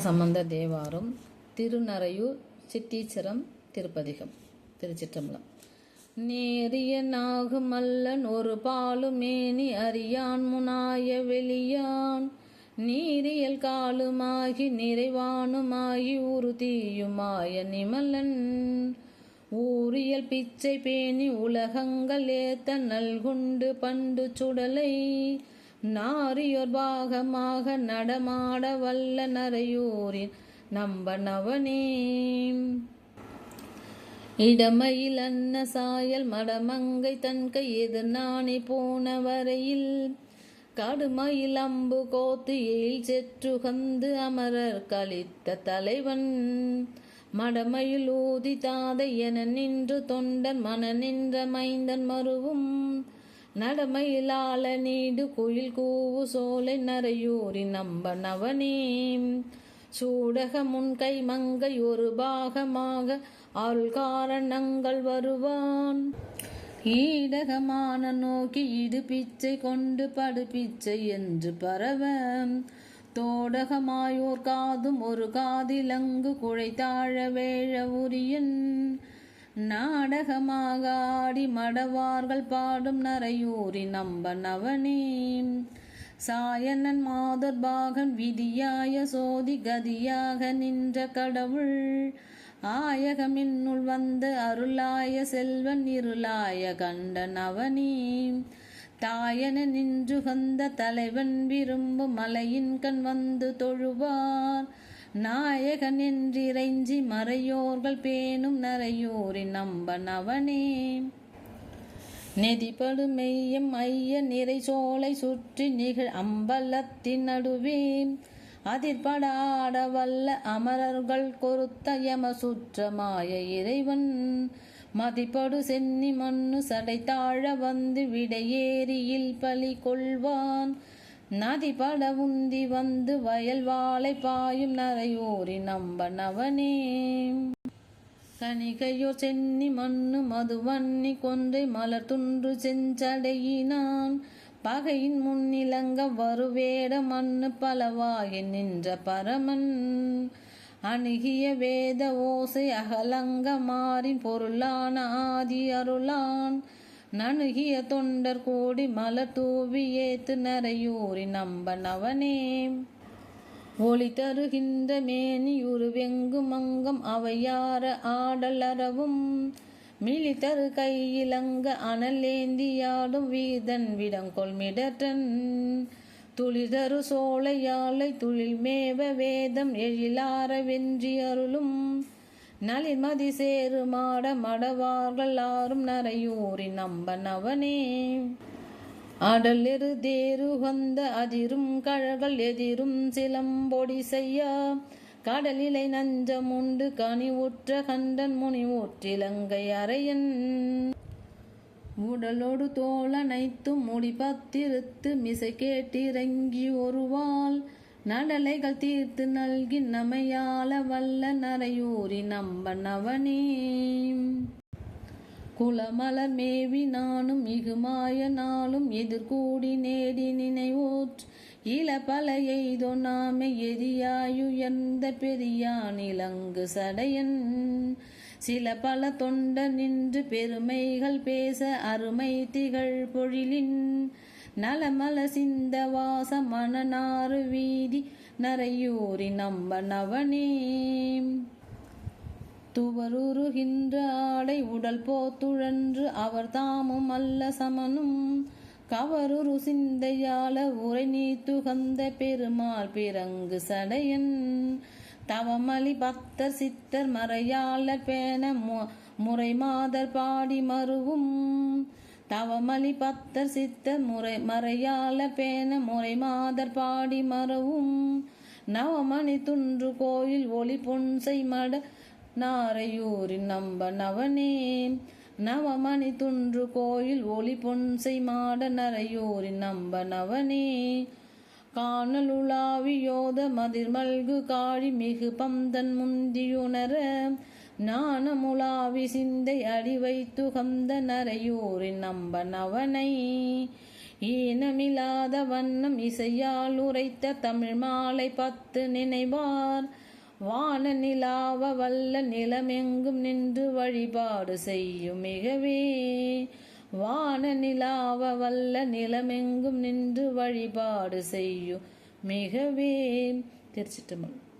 சம்பந்த தேவாரம் திருநறையூர் சித்தீச்சரம் திருப்பதிகம் திருச்சிற்றம்பலம். நேரிய நாகுமல்லன் ஒரு பாலுமேனி அறியான் முனாய வெளியான். நீரியல் காலுமாகி நிறைவானுமாகி உறுதியுமாய நிமலன். ஊரியல் பிச்சை பேணி உலகங்கள் ஏத்த நல்குண்டு பண்டு சுடலை. நாரியோர் பாகமாக நடமாட வல்ல நரையூரின் நம்ப நவனே இடமையில் அன்ன சாயல் மடமங்கை தன்கை எதிர் நாணி போன வரையில் கடுமையில் அம்பு கோத்து எயில் செற்றுகந்து அமரர் கழித்த தலைவன் மடமையில் ஊதி தாதை என நின்று தொண்டன் மன நின்ற மைந்தன் மருவும் நடமையிலால நீடு குயில் கூவு சோலை நரையூரி நம்ப நவனே சூடக முன்கை மங்கை ஒரு பாகமாக அருள்காரணங்கள் வருவான். ஈடகமான நோக்கி இடு பிச்சை கொண்டு படு பிச்சை என்று பரவ தோடகமாயோர் காதும் ஒரு காதிலங்கு குழைத்தாழ வேழ உரியன். நாடகமாக ஆடி மடவார்கள் பாடும் நரையூரி நம்ப நவனே சாயனன் மாதர் பாகன் விதியாய சோதி கதியாக நின்ற கடவுள். ஆயகமின்னுள் வந்த அருளாய செல்வன் இருளாய கண்டன் அவனே. தாயன நின்று வந்த தலைவன் விரும்பும் மலையின் கண் வந்து தொழுவார். நாயகன் என்றிறைஞ்சி மறையோர்கள் பேணும் நரையோரின் நம்ப அவனே நெதிப்படு மெய்யம் ஐய நிறை சோலை சுற்றி நிகழ் அம்பலத்தின் நடுவே அதிர்படாட வல்ல அமரர்கள் கொருத்த யம சுற்றமாய இறைவன். மதிப்படு சென்னி மண்ணு சடை தாழ வந்து விடையேறியில் பலி கொள்வான். நதி பல உந்தி வந்து வயல் வாழை பாயும் நரையோரி நம்ப நவனே கணிகையோ சென்னி மண்ணு மதுவன்னி கொன்றை மலர் துன்று செஞ்சடையினான். பகையின் முன்னிலங்க வருவேட மண்ணு பலவாகி நின்ற பரமன். அணுகிய வேத ஓசை அகலங்க மாறின் பொருளான ஆதி அருளான். நணுகிய தொண்டர் கோடி மலர் தூவி ஏத்து நரையூரி நம்பனவனே. ஒளி தருகின்ற மேனி உருவெங்கு மங்கம் அவையார ஆடலரவும் மிளி தரு கையிலங்க அனலேந்தியாடும் வீதன் விடங்கொள் மிடற்றன். துளிதரு சோலையாலை துளில் மேவ வேதம் எழிலார வென்றி அருளும். நலிமதி சேரு மாட மடவார்கள் ஆறும் நரையூரி நம்ப நவனே அடல் எரு தேரு வந்த அதிரும் கழகள் எதிரும் சிலம்பொடி செய்ய. கடலிலை நஞ்சம் உண்டு கனி உற்ற கண்டன் முனி ஊற்றிலங்கை அறையன். உடலோடு தோளனைத்தும் முடி பத்திருத்து மிசை கேட்டிறங்கி ஒருவாள். நடலைகள் தீர்த்து நல்கி நமையாள வல்ல நரையூரி நம்பனவனே. குளமலர் மேவி நானும் மிகுமாய நாளும் எதிர்கூடி நேடி நினைவோற்று இள பல எய்தோ நாமே எரியாயுயர்ந்த பெரியான் இலங்கு சடையன். சில பல தொண்ட நின்று பெருமைகள் பேச அருமை திகழ் பொழிலின் நலமல சிந்த வாச மணநாறு வீதி நரையூரி நம்ப நவனே துவருகின்ற ஆடை உடல் போத்துழன்று அவர் தாமும் அல்ல சமனும். கவருரு சிந்தையால உரை நீத்துகந்த பெருமாள் பிறங்கு சடையன். தவமலி பக்தர் சித்தர் மறையாளர் பேன முறை மாதர் பாடி மருவும். தவமலி பத்தர் சித்தர் முறை மறையாள பேன முறை மாதர் பாடி மறவும். நவமணி துன்று கோயில் ஒளி பொன்சை மட நாரையூரின் நம்ப நவனே நவமணி துன்று கோயில் ஒளி பொன்சை மாட நரையூரின் நம்ப நவனே காணலுலாவியோத மதிர்மல்கு காழி மிகு பந்தன் முந்தியுணர ஞானமுலாவி சிந்தை அடிவை துகந்த நரையூரின் நம்ப நவனை ஈனமில்லாத வண்ணம் இசையால் உரைத்த தமிழ் மாலை பத்து நினைவார். வான நிலாவ வல்ல நிலமெங்கும் நின்று வழிபாடு செய்யும் மிகவே. வான நிலாவ வல்ல நிலமெங்கும் நின்று வழிபாடு செய்யும் மிகவே. திருச்சிட்டம்பலம்